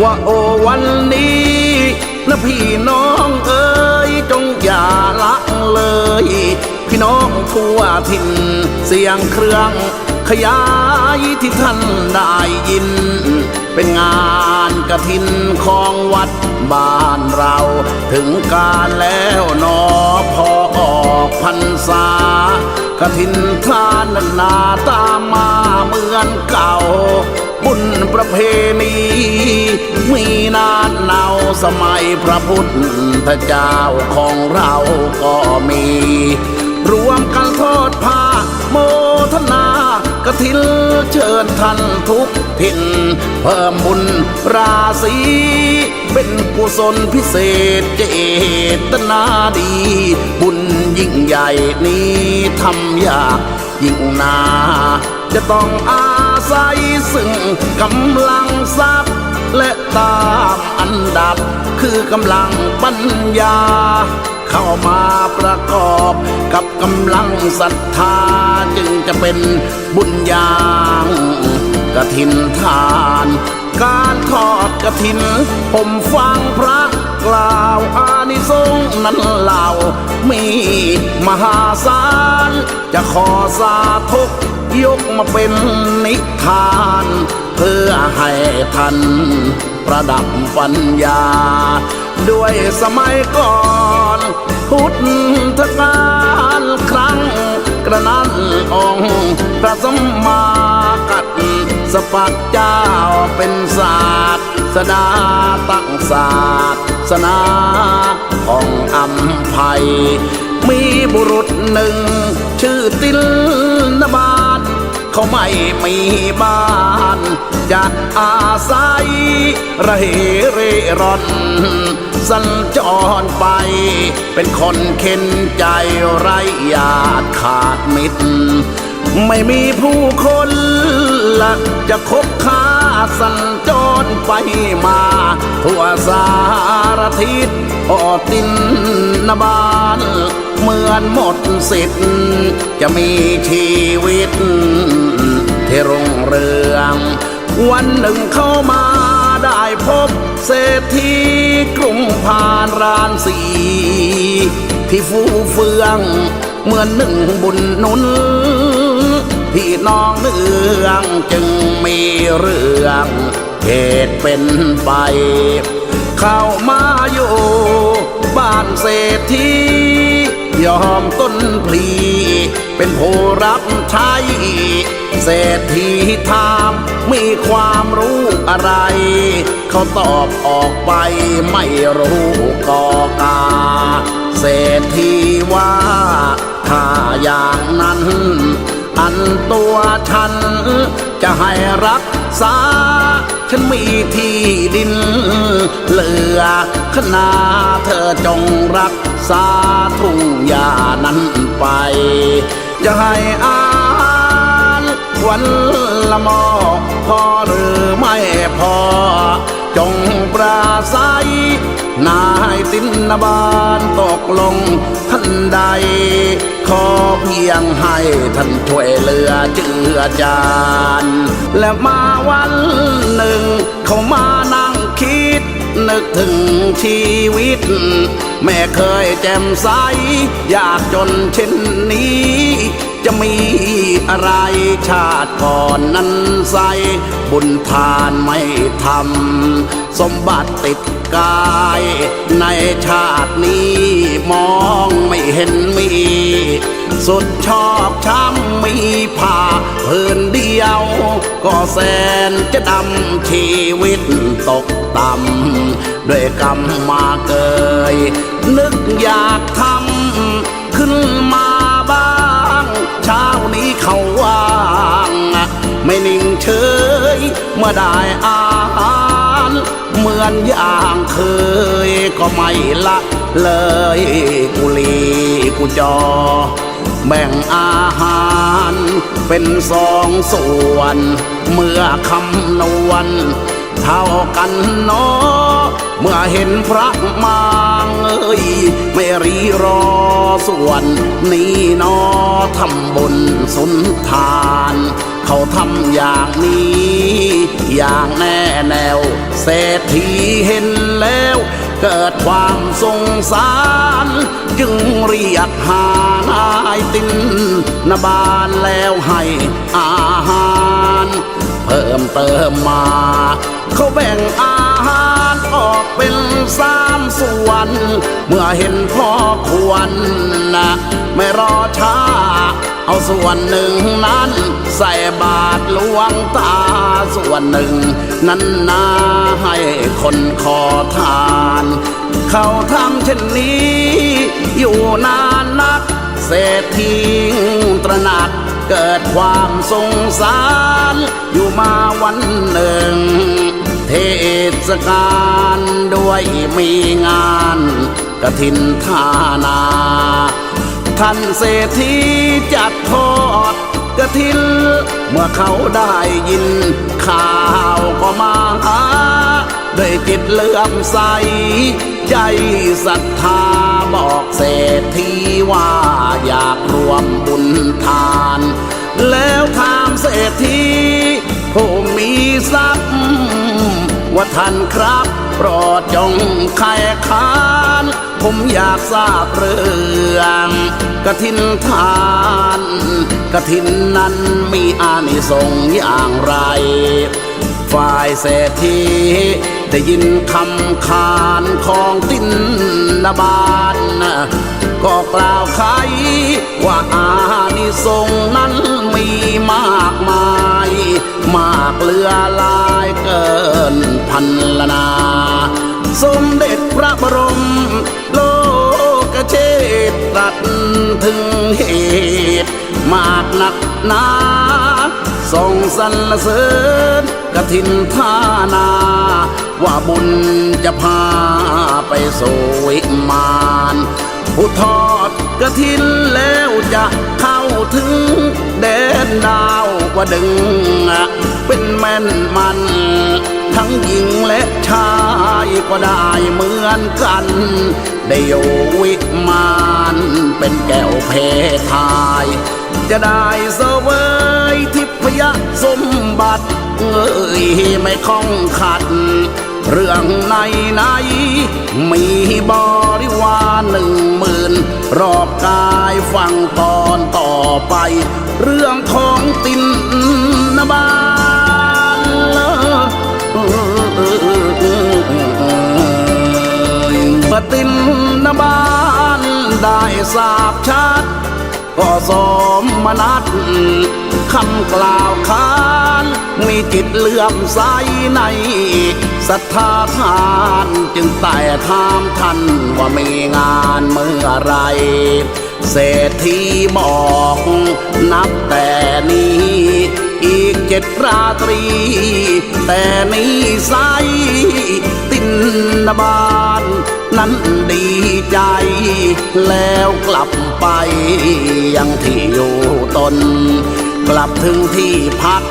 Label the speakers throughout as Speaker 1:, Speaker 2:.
Speaker 1: ว่าโอวันนี้นะพี่น้องเอ๋ยจงอย่าละเลย พี่น้องทั่วถิ่นเสียงเครื่องขยายที่ท่านได้ยิน เป็นงานกระถินของวัดบ้านเรา ถึงการแล้วนอพอออกพรรษากระถินทานนานาตามมาเหมือนเก่า บุญประเพณีมีนานเนาสมัยพระพุทธเจ้าของเราก็มี รวมกันทอดผ้าโมทนา กระถินเชิญท่านทุกถิ่นเพิ่มบุญราศีเป็นกุศลพิเศษเจตนาดี บุญยิ่งใหญ่นี้ทำยากยิ่งนาจะต้องอาศัยซึ่งกำลังทรัพย์และตามอันดับ คือกำลังปัญญา เข้ามาประกอบกับกำลังศรัทธาจึงจะเป็นบุญญางกระถินทาน การทอดกระถิน ผมฟังพระกล่าวอานิสงส์นั้นเล่า มีมหาศาล จะขอสาธุกยกมาเป็นนิทาน เพื่อให้ท่านประดับปัญญา ด้วยสมัยก่อน พุทธกาลครั้งกระนั้นองค์พระสมมากัดสปัดเจ้าเป็นศาสตร์สดาตั้งศาสตร์สนาของอัมภัย มีบุรุษหนึ่ง ชื่อติลนบาทเขาไม่มีบ้านจะอาศัยระเหเร่ร่อน สัญจรไป เป็นคนเข็นใจไร้ญาติขาดมิตร ไม่มีผู้คนละจะคบค้าสัญจรไปมา ทั่วสารทิศออตินนบานเหมือนหมดสิทธิ์จะมีชีวิตที่รุ่งเรือง วันหนึ่งเข้ามา ได้พบเศรษฐีกรุงพานรานสี ที่ฟูเฟืองเหมือนหนึ่งบุญนุนพี่น้องเนืองจึงมีเรื่องเหตุเป็นไป เข้ามาอยู่บ้านเศรษฐี ยอมต้นพลี เป็นผู้รับใช้เศรษฐีถามมีความรู้อะไร เขาตอบออกไปไม่รู้กอกา เศรษฐีว่า ถ้าอย่างนั้น อันตัวฉัน จะให้รักษา ฉันมีที่ดิน เหลือขนาเธอจงรักษาทุ่งหญ้านั้นไป จะให้อาหารวันละมอพอหรือไม่พอ จงปราศัยนายตินนบานตกลง นใด ขอเพียงให้ท่านช่วยเหลือเจือจานและมาวันหนึ่ง เขามานั่งคิด นึกถึงชีวิต แม่เคยแจ่มใส อยากจนเช่นนี้จะมีอะไรชาติก่อนนั้นใส บุญทานไม่ทำสมบัติติดกาย ในชาตินี้มองไม่เห็นมี สุดชอบช้ำมีผ้าพื้นเดียว ก็แสนจะดำชีวิตตกต่ำด้วยกรรมมาเกย นึกอยากทำขึ้นมาบ้าง เช้านี้เขาว่าง ไม่นิ่งเฉยเมื่อได้อาหารเหมือนอย่างเคยก็ไม่ละเลยกุลีกุจอ แบ่งอาหารเป็นสองส่วน เมื่อคำนวณเท่ากันเนาะเมื่อเห็นพระมางเอ้ยไม่รีรอส่วน นี้นอทำบุญสุนทาน เขาทำอย่างนี้ อย่างแน่แนว เศรษฐีเห็นแล้ว เกิดความสงสาร จึงเรียกหานายตินนบานแล้วให้อาหาร เพิ่มเติมมา เขาแบ่งอาหารออกเป็นสามส่วน เมื่อเห็นพ่อควรนะไม่รอช้า เอาส่วนหนึ่งนั้นใส่บาตรหลวงตา ส่วนหนึ่ง นั้นนาให้คนขอทาน เขาทำเช่นนี้ อยู่นานนัก เศรษฐีตระหนักเกิดความสงสาร อยู่มาวันหนึ่ง เทศกาลด้วยมีงานกระถินทานา ท่านเศรษฐีจัดทอดกระถินเมื่อเขาได้ยิน ข่าวก็มาหาด้วยจิตเลื่อมใส ใจศรัทธาบอกเศรษฐีว่าอยากรวมบุญทาน แล้วถามเศรษฐีผู้มีทรัพย์ว่าท่านครับ รดจงไขคานผมอยากทราบเรื่องกระถินทานกระถินนั้นมีอานิสงส์อย่างไร ฝ่ายเศรษฐีได้ยินคำขานของตินนาบานก็กล่าวไขว่าอานิสงส์นั้นมีมากมาย มากเหลือหลา ยเกินพันละนา สมเด็จพระบรม โลกเชษตรัสถึงเหตุ มากหนักหนาส่งสรรเสริญกฐินทานา ว่าบุญจะพาไปสู่วิมานผู้ทอดกระถินแล้วจะเข้าถึงแดนดาวกว่า ดึง เป็นแม่นมัน ทั้งหญิงและชายก็ได้เหมือนกัน ได้อยู่วิมานเป็นแก้วเพทาย จะได้เสวยทิพยสมบัติเอ้ยไม่คล้องขัด เรื่องในในมีบริ วาหนึ่งหมื่นรอบกายฟังตอนต่อไป เรื่องของตินนบานปตินนบานได้ทราบชัดก็สมนัด คำกล่าวขาน มีจิตเลื่อมใสในศรัทธาทานจึงไต่ถามท่านว่ามีงานเมื่อไร เศรษฐีบอกนับแต่นี้ อีกเจ็ดราตรี แต่นี้ไซตินนบานนั้นดีใจ แล้วกลับไปยังที่อยู่ตน กลับถึงที่พัก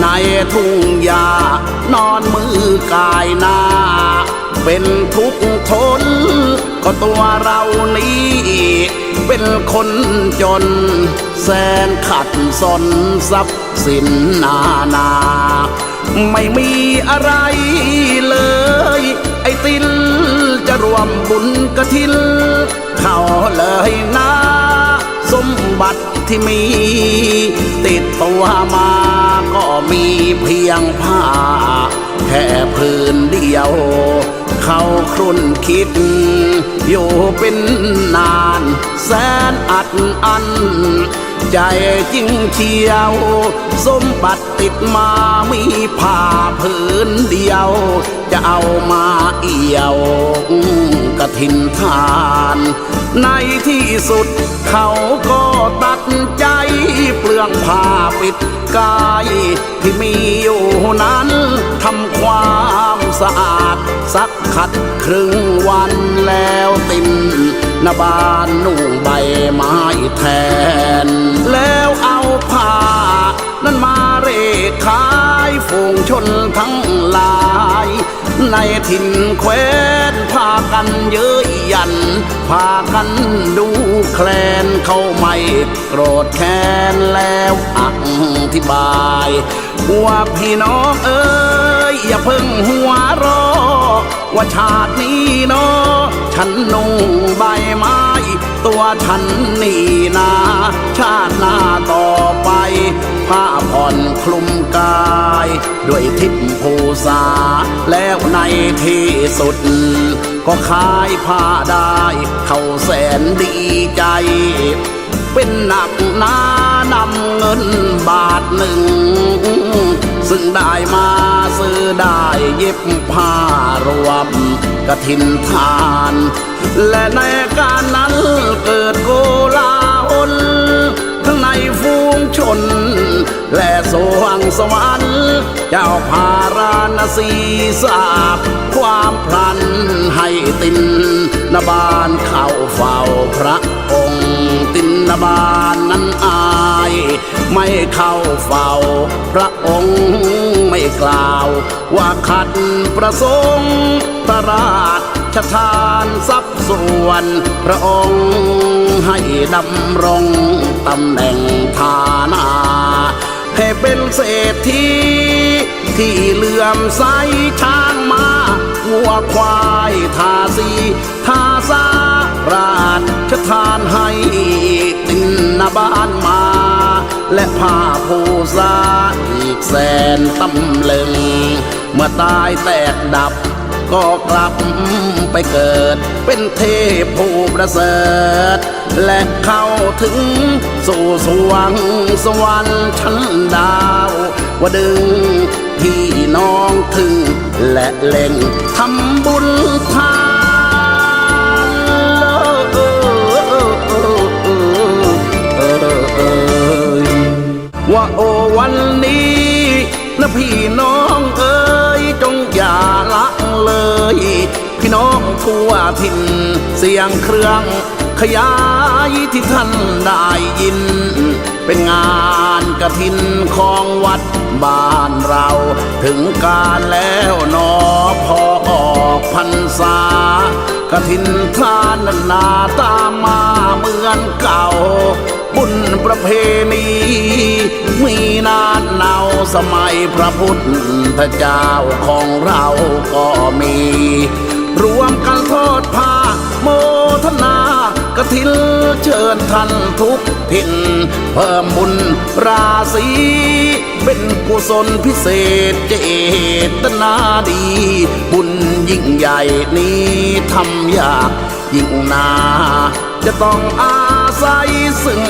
Speaker 1: ในทุ่งหญ้านอนมือกายหน้า เป็นทุกข์ทน ก็ตัวเรานี้ เป็นคนจน แสนขัดสนทรัพย์สินนานา ไม่มีอะไรเลย ไอ้ตินจะรวมบุญกระทิน เข้าเลยนะ สมบัติที่มี ติดตัวมาก็มีเพียงผ้า แค่พื้นเดียว เขาครุ่นคิด อยู่เป็นนาน แสนอัดอัน ใจจริงเชียว สมบัติติดมามีผ้าผืนเดียว จะเอามาเอี่ยวกระถินทาน ในที่สุดเขาก็ตัดใจ เปลืองผ้าปิดกายที่มีอยู่นั้นทำความสะอาด สักขัดครึ่งวันแล้วติน นาบานนุ่งใบไม้แทน แล้วเอาผ้า นั้นมาเร่ขายฝูงชนทั้ง ในถิ่นแคว้นพากันเย้ยยัน พากันดูแคลนเขาไม่โกรธแค้นแล้วอธิบายว่าพี่น้องเอ้ยอย่าเพิ่งหัวรอ ว่าชาตินี้เนาะฉันนุ่งใบไม้ ตัวฉันนี่นาชาติหน้าต่อไปผ้าผ่อนคลุมกาย ด้วยทิพย์ภูษา แล้วในที่สุด ก็ขายผ้าได้ เขาแสนดีใจ เป็นหนักหนานำเงินบาทหนึ่ง ซึ่งได้มาซื้อได้เย็บผ้ารวมกระถินทาน และในการนั้นเกิดโกลาหลทั้งในฟู ชน และสวงสวรรค์เจ้าพาราณสีทราบความพลันให้ตินนบานเข้าเฝ้าพระองค์ตินนบานนั้นอาย ไม่เข้าเฝ้าพระองค์ไม่กล่าว ว่าขัดประสงค์ประราช ชทานทรัพย์ส่วน พระองค์ให้ดำรงตำแหน่งฐานาให้เป็นเศรษฐีที่เลื่อมใสช้างมาวัวควายทาสีทาสาราชทานให้ตินนาบ้านมา และผ้าผู้สาอีกแสนตำลึงเมื่อตายแตกดับ ก็กลับไปเกิด เป็นเทพผู้ประเสริฐ และเข้าถึงสู่สวงสวรรค์ชั้นดาวว่าดึงพี่น้องถึง และเล่งทำบุญทานว่าโอวันนี้นะพี่น้อง ทั่วถิ่น เสียงเครื่องขยายที่ท่านได้ยิน เป็นงานกระถินของวัดบ้านเรา ถึงการแล้วนอพอออกพรรษากระถินทานนานาตามมาเหมือนเก่า บุญประเพณีมีนานเนาสมัยพระพุทธเจ้าของเราก็มี รวมกันทอดผ้าโมทนากระถินเชิญท่านทุกถิ่นเพิ่มบุญราศีเป็นกุศลพิเศษเจตนาดี บุญยิ่งใหญ่นี้ทำยากยิ่งนา จะต้องอาศัยซึ่ง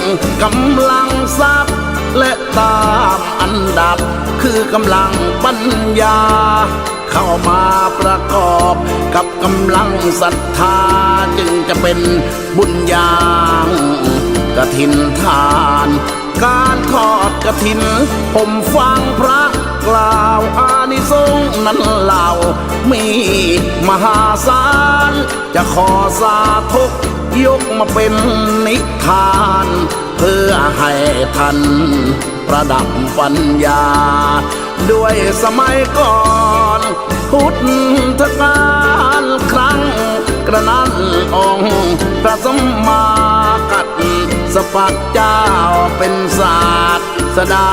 Speaker 1: กำลังทรัพย์และตามอันดับ คือกำลังปัญญา เข้ามาประกอบกับกำลังศรัทธาจึงจะเป็นบุญญางกระถินทาน การทอดกระถิน ผมฟังพระกล่าวอานิสงส์นั้นเล่า มีมหาศาล จะขอสาธุยกมาเป็นนิทาน เพื่อให้ท่าน ประดับปัญญา ด้วยสมัยก่อนพุทธกาลครั้ง กระนั้นองค์พระสมมากัดสปักเจ้าเป็นศาสตร์สดา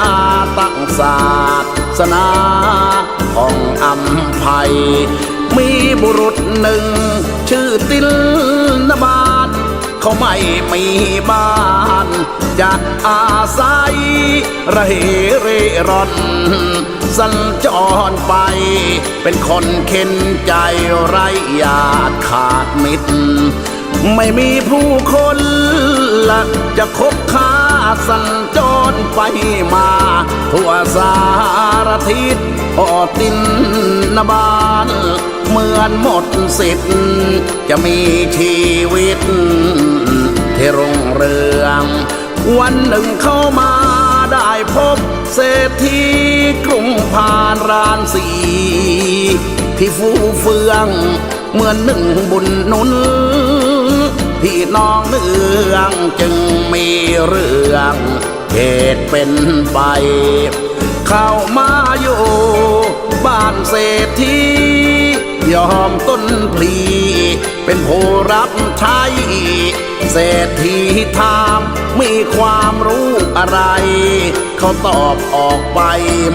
Speaker 1: ตั้งศาสตร์สนาของอัมภัย มีบุรุษหนึ่ง ชื่อติลนบาทเขาไม่มีบ้าน จะอาศัย ระเหเร่ร่อนสัญจรไป เป็นคนเข็นใจไรญาติขาดมิตร ไม่มีผู้คนละจะคบค้าสัญจรไปมาทั่วสารทิศออตินนบานเหมือนหมดสิทธิ์จะมีชีวิตที่รุ่งเรือง วันหนึ่งเข้ามาได้พบเศรษฐีกรุงพานรานสี ที่ฟูเฟืองเหมือนหนึ่งบุญนุนพี่น้องเนืองจึงมีเรื่องเหตุเป็นไป เข้ามาอยู่บ้านเศรษฐียอมต้นพลีเป็นผู้รับใช้ เศรษฐีถามมีความรู้อะไร เขาตอบออกไป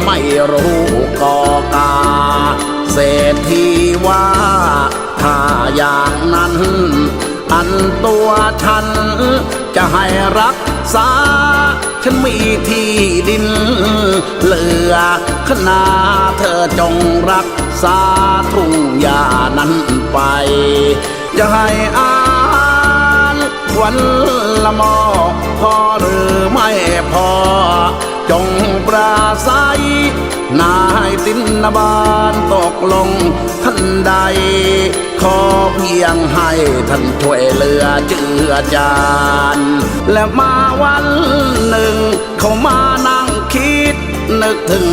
Speaker 1: ไม่รู้กอกา เศรษฐีว่า ถ้าอย่างนั้น อันตัวฉัน จะให้รักษา ฉันมีที่ดิน เหลือขนาเธอจงรักษาทุ่งหญ้านั้นไป จะให้อา วันละมอ พอหรือไม่พอ จงปราศัยนายตินบานตกลงท่านใด ขอเพียงให้ท่านช่วยเหลือเจือจานและมาวันหนึ่ง เขามานั่งคิด นึกถึง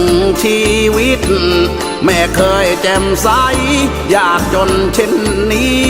Speaker 1: ชีวิต แม่เคยแจ่มใส อยากจนเช่นนี้